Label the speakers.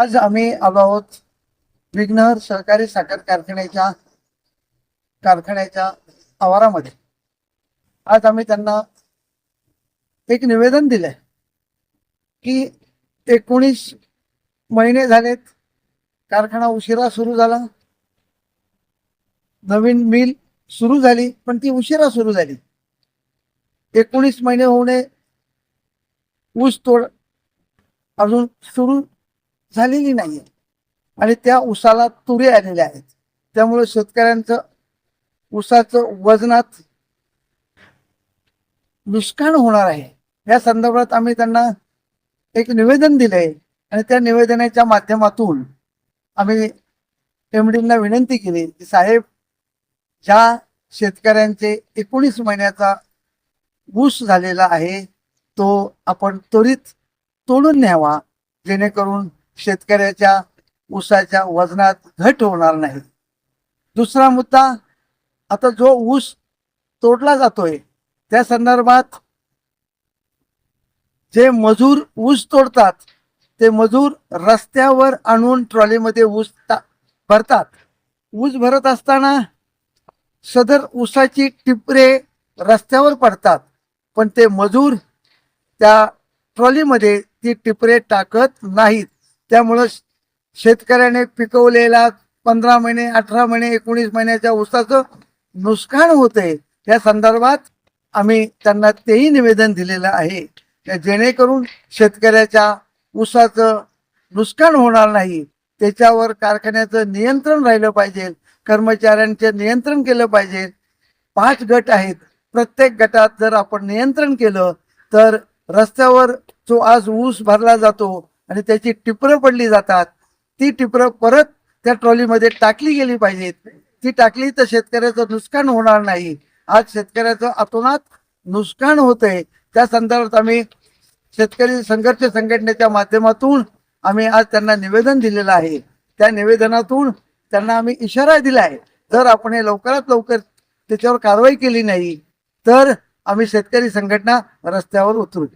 Speaker 1: आज आम्ही आलो आहोत विघ्नहर सहकारी साखर कारखान्याच्या कारखान्याच्या आवारामध्ये. आज आम्ही त्यांना एक निवेदन दिलंय की एकोणीस महिने झालेत कारखाना उशिरा सुरू झाला. नवीन मिल सुरू झाली पण ती उशिरा सुरू झाली. एकोणीस महिने होणे ऊस तोड अजून सुरू झालेली नाही आणि त्या ऊसाला तुरे आलेल्या आहेत. त्यामुळे शेतकऱ्यांचं उसाचं वजनात नुकसान होणार आहे. या संदर्भात आम्ही त्यांना एक निवेदन दिलंय. आणि त्या निवेदनाच्या माध्यमातून आम्ही एमडींना विनंती केली की साहेब ज्या शेतकऱ्यांचे एकोणीस महिन्याचा ऊस झालेला आहे तो आपण त्वरित तोडून न्यावा जेणेकरून शेतकऱ्याच्या ऊसाच्या वजनात घट होणार नाही. दुसरा मुद्दा आता जो ऊस तोडला जातोय त्या संदर्भात जे मजूर ऊस तोडतात ते मजूर रस्त्यावर आणून ट्रॉलीमध्ये ऊस टा- भरतात. ऊस भरत असताना सदर ऊसाची टिपरे रस्त्यावर पडतात पण ते मजूर त्या ट्रॉलीमध्ये ती टिपरे टाकत नाहीत. त्यामुळं श- शेतकऱ्याने पिकवलेला पंधरा महिने अठरा महिने एकोणीस महिन्याच्या ऊसाचं नुकसान होतंय. या संदर्भात आम्ही त्यांना तेही निवेदन दिलेलं आहे जेणेकरून शेतकऱ्याच्या ऊसाचं नुकसान होणार नाही. त्याच्यावर कारखान्याचं नियंत्रण राहिलं पाहिजे. कर्मचाऱ्यांचे नियंत्रण केलं पाहिजे. पाच गट आहेत. प्रत्येक गटात जर आपण नियंत्रण केलं तर रस्त्यावर जो आज ऊस भरला जातो आणि त्याची टिपरं पडली जातात. ती टिपरं परत त्या ट्रॉलीमध्ये टाकली गेली पाहिजेत. ती टाकली तर शेतकऱ्याचं नुकसान होणार नाही. आज शेतकऱ्याचं अतोनात नुकसान होत आहे त्या संदर्भात आम्ही शेतकरी संघर्ष संघटनेच्या माध्यमातून आम्ही आज त्यांना निवेदन दिलेलं आहे. त्या निवेदनातून त्यांना आम्ही इशारा दिला आहे. जर आपण हे लवकरात लवकर त्याच्यावर कारवाई केली नाही तर आम्ही शेतकरी संघटना रस्त्यावर उतरू.